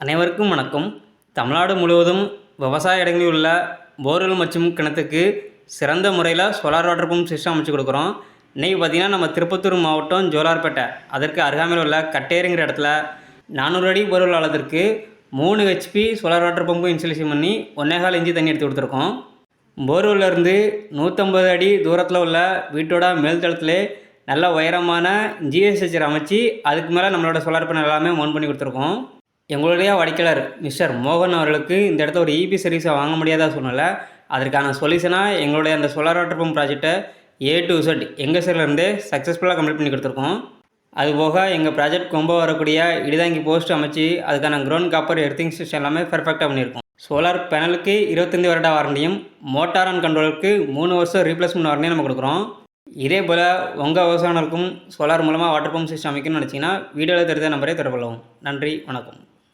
அனைவருக்கும் வணக்கம். தமிழ்நாடு முழுவதும் விவசாய இடங்களில் உள்ள போர்வெல் மற்றும் கிணத்துக்கு சிறந்த முறையில் சோலார் வாட்டர் பம்ப் சிஸ்டம் அமைச்சு கொடுக்குறோம். இன்றைக்கி பார்த்திங்கன்னா நம்ம திருப்பத்தூர் மாவட்டம் ஜோலார்பேட்டை. அதற்கு அருகாமையில் உள்ள கட்டேரிங்கிற இடத்துல நானூறு அடி போர்வெல் ஆழத்திற்கு மூணு HP solar water pump installation பண்ணி ஒன்னேகால் இஞ்சி தண்ணி எடுத்து கொடுத்துருக்கோம். போர்வெல்லேருந்து நூற்றம்பது அடி தூரத்தில் உள்ள வீட்டோட மேல்தளத்திலே நல்ல உயரமான ஜிஎஸ்ஹெச்சர் அமைச்சு அதுக்கு மேலே நம்மளோட சோலார் பேனல் எல்லாமே ஓன் பண்ணி கொடுத்துருக்கோம். எங்களுடைய வாடிக்கையாளர் மிஸ்டர் மோகன் அவர்களுக்கு இந்த இடத்த ஒரு இபி சர்வீஸை வாங்க முடியாத சூழ்நிலை அதற்கான சொல்யூஷனாக எங்களுடைய அந்த சோலார் வாட்டர் பம்ப் ப்ராஜெக்ட்டை ஏ டு Z எங்கள் சைட்லேருந்தே சக்ஸஸ்ஃபுல்லாக கம்ப்ளீட் பண்ணி கொடுத்துருக்கோம். அதுபோக எங்கள் ப்ராஜெக்ட் கொம்ப வரக்கூடிய இடிதாங்கி போஸ்ட் அமைச்சு அதுக்கான க்ரௌண்ட் காப்பர் எர்த்திங் சிஸ்டம் எல்லாமே பர்ஃபெக்டாக பண்ணியிருக்கோம். சோலார் பேனலுக்கு இருபத்தஞ்சி வருட வாரண்டியும் மோட்டார் அண்ட் கண்ட்ரோலுக்கு மூணு வருஷம் ரீப்ளேஸ்மெண்ட் வாரண்டியும் நம்ம கொடுக்குறோம். இதே போல் உங்கள் விவசாயிகளுக்கும் சோலார் மூலமாக வாட்டர் பம்ப் சிஸ்டம் அமைக்கணும்னு நினச்சிங்கன்னா வீடியோவில் தெரிஞ்ச நம்பரே தொடர்பு நன்றி வணக்கம்.